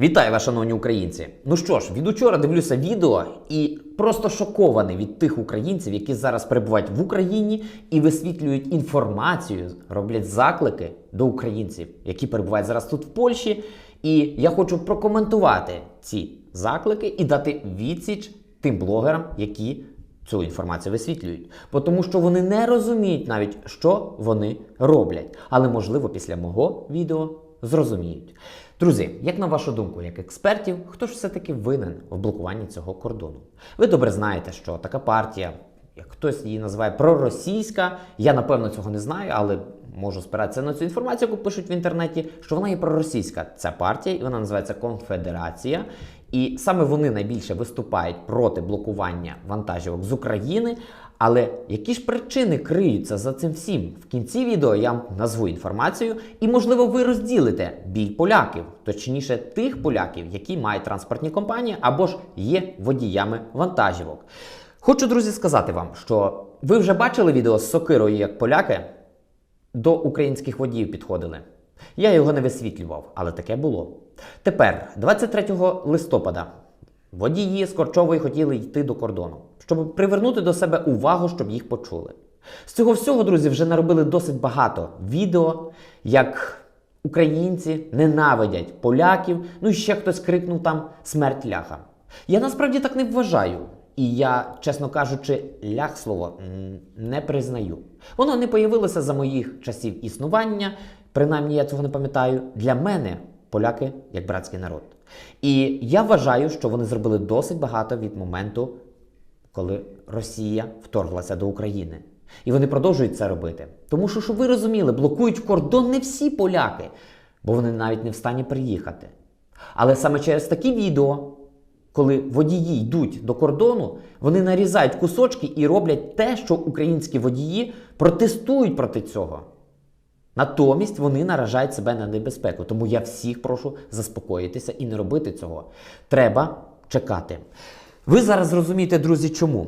Вітаю вас, шановні українці! Ну що ж, від учора дивлюся відео і просто шокований від тих українців, які зараз перебувають в Україні і висвітлюють інформацію, роблять заклики до українців, які перебувають зараз тут в Польщі. І я хочу прокоментувати ці заклики і дати відсіч тим блогерам, які цю інформацію висвітлюють. Тому що вони не розуміють навіть, що вони роблять. Але можливо, після мого відео зрозуміють. Друзі, як на вашу думку, як експертів, хто ж все-таки винен в блокуванні цього кордону? Ви добре знаєте, що така партія, як хтось її називає проросійська, я напевно цього не знаю, але можу спиратися на цю інформацію, яку пишуть в інтернеті, що вона є проросійська. Ця партія, і вона називається Конфедерація. І саме вони найбільше виступають проти блокування вантажівок з України. Але які ж причини криються за цим всім? В кінці відео я вам назву інформацію, і, можливо, ви розділите біль поляків, точніше, тих поляків, які мають транспортні компанії або ж є водіями вантажівок. Хочу, друзі, сказати вам, що ви вже бачили відео з сокирою, як поляки до українських водіїв підходили. Я його не висвітлював, але таке було. Тепер, 23 листопада, водії з Корчової хотіли йти до кордону, щоб привернути до себе увагу, щоб їх почули. З цього всього, друзі, вже наробили досить багато відео, як українці ненавидять поляків, ну і ще хтось крикнув там смерть ляхам. Я насправді так не вважаю. І я, чесно кажучи, лях слово не признаю. Воно не появилося за моїх часів існування, принаймні я цього не пам'ятаю. Для мене поляки як братський народ. І я вважаю, що вони зробили досить багато від моменту, коли Росія вторглася до України. І вони продовжують це робити. Тому що, щоб ви розуміли, блокують кордон не всі поляки, бо вони навіть не в стані приїхати. Але саме через такі відео, коли водії йдуть до кордону, вони нарізають кусочки і роблять те, що українські водії протестують проти цього. Натомість вони наражають себе на небезпеку. Тому я всіх прошу заспокоїтися і не робити цього. Треба чекати. Ви зараз зрозумієте, друзі, чому?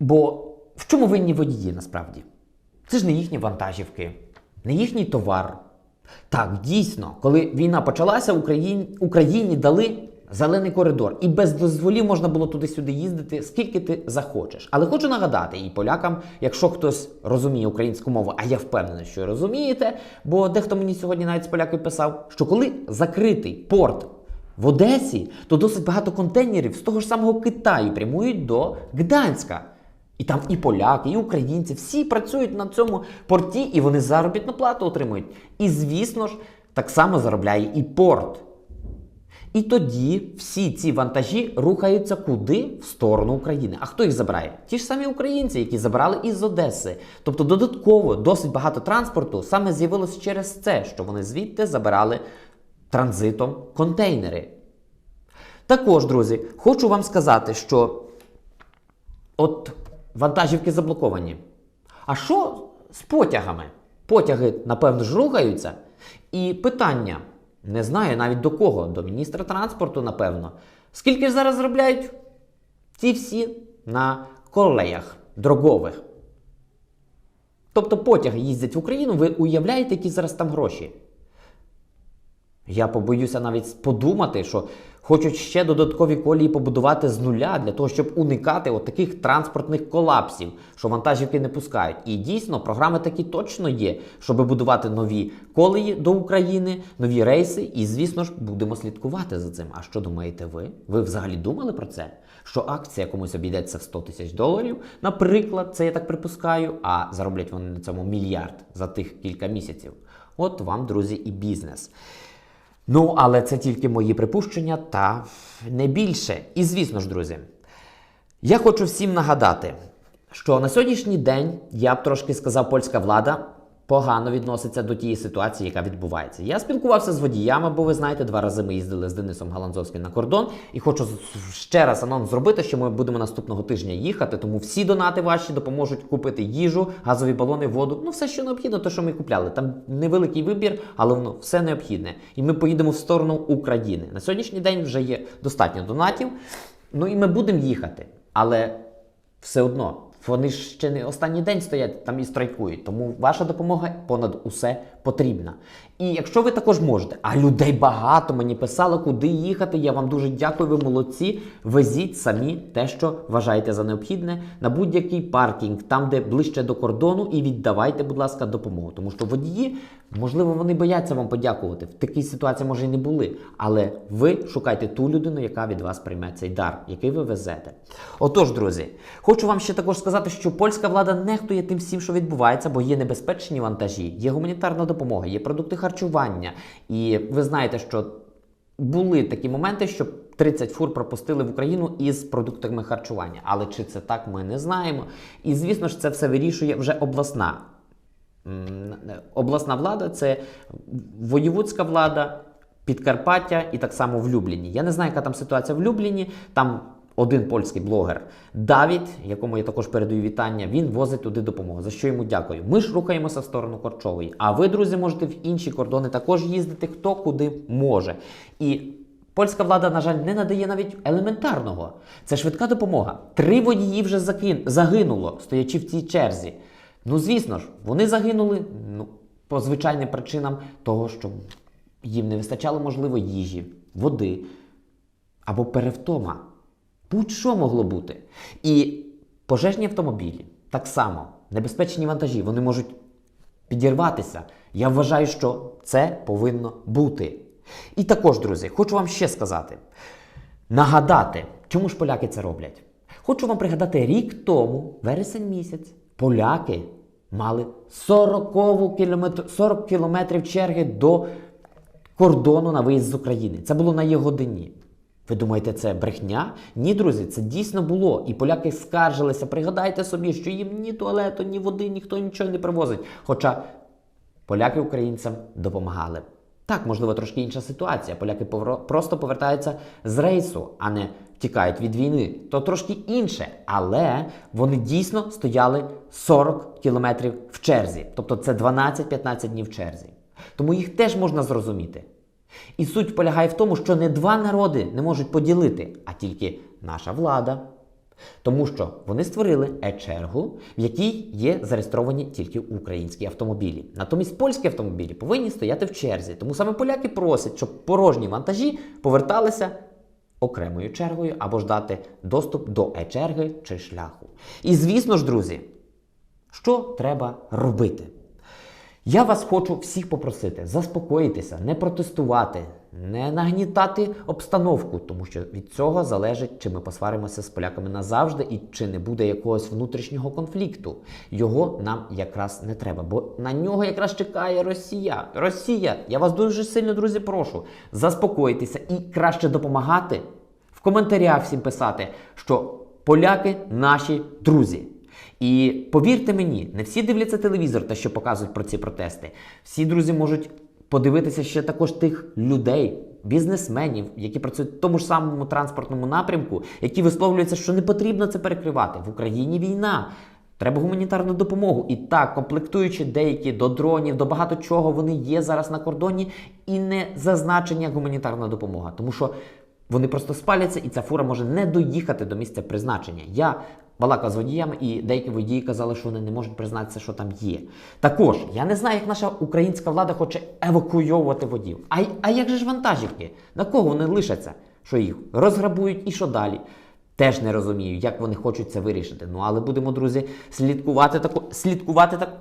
Бо в чому винні водії насправді? Це ж не їхні вантажівки, не їхній товар. Так, дійсно, коли війна почалася, Україні, Україні дали зелений коридор, і без дозволів можна було туди-сюди їздити, скільки ти захочеш. Але хочу нагадати і полякам, якщо хтось розуміє українську мову, а я впевнений, що розумієте, бо дехто мені сьогодні навіть з полякою писав, що коли закритий порт в Одесі, то досить багато контейнерів з того ж самого Китаю прямують до Гданська. І там і поляки, і українці, всі працюють на цьому порті, і вони заробітну плату отримують. І, звісно ж, так само заробляє і порт. І тоді всі ці вантажі рухаються куди? В сторону України. А хто їх забирає? Ті ж самі українці, які забрали із Одеси. Тобто додатково досить багато транспорту саме з'явилось через це, що вони звідти забирали транзитом контейнери. Також, друзі, хочу вам сказати, що от вантажівки заблоковані. А що з потягами? Потяги, напевно, ж рухаються. І питання не знаю навіть до кого, до міністра транспорту, напевно. Скільки ж зараз заробляють ці всі на колеях дрогових? Тобто потяги їздять в Україну, ви уявляєте, які зараз там гроші? Я побоюся навіть подумати, що хочуть ще додаткові колії побудувати з нуля для того, щоб уникати таких транспортних колапсів, що вантажівки не пускають. І дійсно, програми такі точно є, щоб будувати нові колії до України, нові рейси. І, звісно ж, будемо слідкувати за цим. А що думаєте ви? Ви взагалі думали про це? Що акція комусь обійдеться в 100 тисяч доларів, наприклад, це я так припускаю, а зароблять вони на цьому мільярд за тих кілька місяців. От вам, друзі, і бізнес. Ну, але це тільки мої припущення та не більше. І звісно ж, друзі, я хочу всім нагадати, що на сьогоднішній день я б трошки сказав, польська влада погано відноситься до тієї ситуації, яка відбувається. Я спілкувався з водіями, бо ви знаєте, два рази ми їздили з Денисом Галанзовським на кордон. І хочу ще раз анонс зробити, що ми будемо наступного тижня їхати. Тому всі донати ваші допоможуть купити їжу, газові балони, воду. Ну, все, що необхідно, те, що ми купляли. Там невеликий вибір, але воно все необхідне. І ми поїдемо в сторону України. На сьогоднішній день вже є достатньо донатів. Ну і ми будемо їхати. Але все одно Вони ж ще не останній день стоять там і страйкують. Тому ваша допомога понад усе потрібна. І якщо ви також можете, а людей багато мені писали, куди їхати. Я вам дуже дякую, ви молодці. Везіть самі те, що вважаєте за необхідне, на будь-який паркінг, там, де ближче до кордону, і віддавайте, будь ласка, допомогу. Тому що водії, можливо, вони бояться вам подякувати. В такій ситуації може і не були. Але ви шукайте ту людину, яка від вас прийме цей дар, який ви везете. Отож, друзі, хочу вам ще також сказати, що польська влада нехтує тим всім, що відбувається, бо є небезпечні вантажі, є гуманітарна допомога, є продукти харчування. І ви знаєте, що були такі моменти, що 30 фур пропустили в Україну із продуктами харчування. Але чи це так, ми не знаємо. І звісно ж, це все вирішує вже обласна. Обласна влада це воєвудська влада, Підкарпаття і так само в Любліні. Я не знаю, яка там ситуація в Любліні. Там один польський блогер Давід, якому я також передаю вітання, він возить туди допомогу. За що йому дякую. Ми ж рухаємося в сторону Корчової. А ви, друзі, можете в інші кордони також їздити, хто куди може. І польська влада, на жаль, не надає навіть елементарного. Це швидка допомога. Три водії вже закин... загинуло, стоячи в цій черзі. Ну, звісно ж, вони загинули ну, по звичайним причинам того, що їм не вистачало, можливо, їжі, води або перевтома. Будь-що могло бути. І пожежні автомобілі так само, небезпечні вантажі, вони можуть підірватися. Я вважаю, що це повинно бути. І також, друзі, хочу вам ще сказати: нагадати, чому ж поляки це роблять. Хочу вам пригадати, рік тому, вересень місяць, поляки мали 40 кілометр, 40 кілометрів черги до кордону на виїзд з України. Це було на є годині. Ви думаєте, це брехня? Ні, друзі, це дійсно було. І поляки скаржилися. Пригадайте собі, що їм ні туалету, ні води, ніхто нічого не привозить. Хоча поляки українцям допомагали. Так, можливо, трошки інша ситуація. Поляки просто повертаються з рейсу, а не тікають від війни. То трошки інше. Але вони дійсно стояли 40 кілометрів в черзі. Тобто це 12-15 днів в черзі. Тому їх теж можна зрозуміти. І суть полягає в тому, що не два народи не можуть поділити, а тільки наша влада. Тому що вони створили е-чергу, в якій є зареєстровані тільки українські автомобілі. Натомість польські автомобілі повинні стояти в черзі. Тому саме поляки просять, щоб порожні вантажі поверталися окремою чергою або ж дати доступ до е-черги чи шляху. І звісно ж, друзі, що треба робити? Я вас хочу всіх попросити заспокоїтися, не протестувати, не нагнітати обстановку, тому що від цього залежить, чи ми посваримося з поляками назавжди і чи не буде якогось внутрішнього конфлікту. Його нам якраз не треба, бо на нього якраз чекає Росія. Росія, я вас дуже сильно, друзі, прошу заспокоїтися і краще допомагати в коментарях всім писати, що поляки наші друзі. І повірте мені, не всі дивляться телевізор, те, що показують про ці протести. Всі друзі можуть подивитися ще також тих людей, бізнесменів, які працюють в тому ж самому транспортному напрямку, які висловлюються, що не потрібно це перекривати. В Україні війна. Треба гуманітарну допомогу. І так, комплектуючи деякі до дронів, до багато чого, вони є зараз на кордоні і не зазначення гуманітарна допомога. Тому що вони просто спаляться, і ця фура може не доїхати до місця призначення. Я балакав з водіями, і деякі водії казали, що вони не можуть признатися, що там є. Також я не знаю, як наша українська влада хоче евакуйовувати водів. А, а як же ж вантажівки? На кого вони лишаться? Що їх розграбують і що далі? Теж не розумію, як вони хочуть це вирішити. Ну але будемо, друзі, слідкувати таку слідкувати так.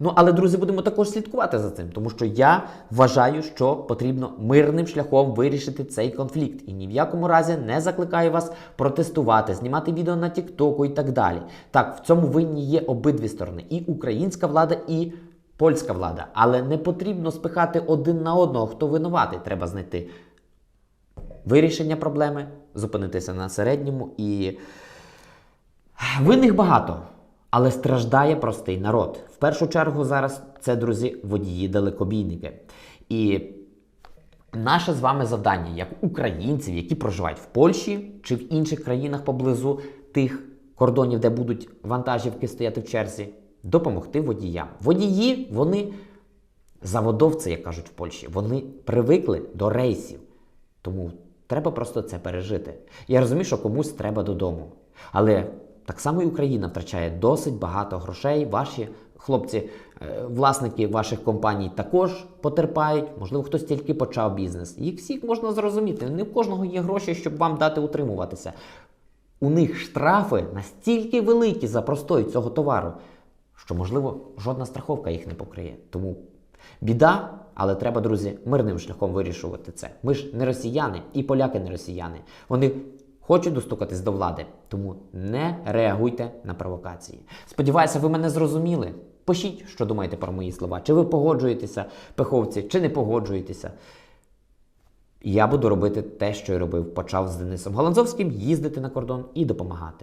Ну, але, друзі, будемо також слідкувати за цим, тому що я вважаю, що потрібно мирним шляхом вирішити цей конфлікт. І ні в якому разі не закликаю вас протестувати, знімати відео на Тіктоку і так далі. Так, в цьому винні є обидві сторони: і українська влада, і польська влада. Але не потрібно спихати один на одного, хто винуватий. Треба знайти вирішення проблеми, зупинитися на середньому і. Винних багато, але страждає простий народ. В першу чергу зараз це, друзі, водії-далекобійники. І наше з вами завдання, як українців, які проживають в Польщі чи в інших країнах поблизу тих кордонів, де будуть вантажівки стояти в черзі, допомогти водіям. Водії, вони заводовці, як кажуть в Польщі, вони привикли до рейсів. Тому треба просто це пережити. Я розумію, що комусь треба додому. Але так само і Україна втрачає досить багато грошей. Ваші хлопці, е, власники ваших компаній також потерпають. Можливо, хтось тільки почав бізнес. Їх всіх можна зрозуміти. Не в кожного є гроші, щоб вам дати утримуватися. У них штрафи настільки великі за простой цього товару, що, можливо, жодна страховка їх не покриє. Тому біда, але треба, друзі, мирним шляхом вирішувати це. Ми ж не росіяни, і поляки не росіяни. Вони хочуть достукатись до влади, тому не реагуйте на провокації. Сподіваюся, ви мене зрозуміли. Пишіть, що думаєте про мої слова. Чи ви погоджуєтеся, пеховці, чи не погоджуєтеся. Я буду робити те, що я робив. Почав з Денисом Галанзовським їздити на кордон і допомагати.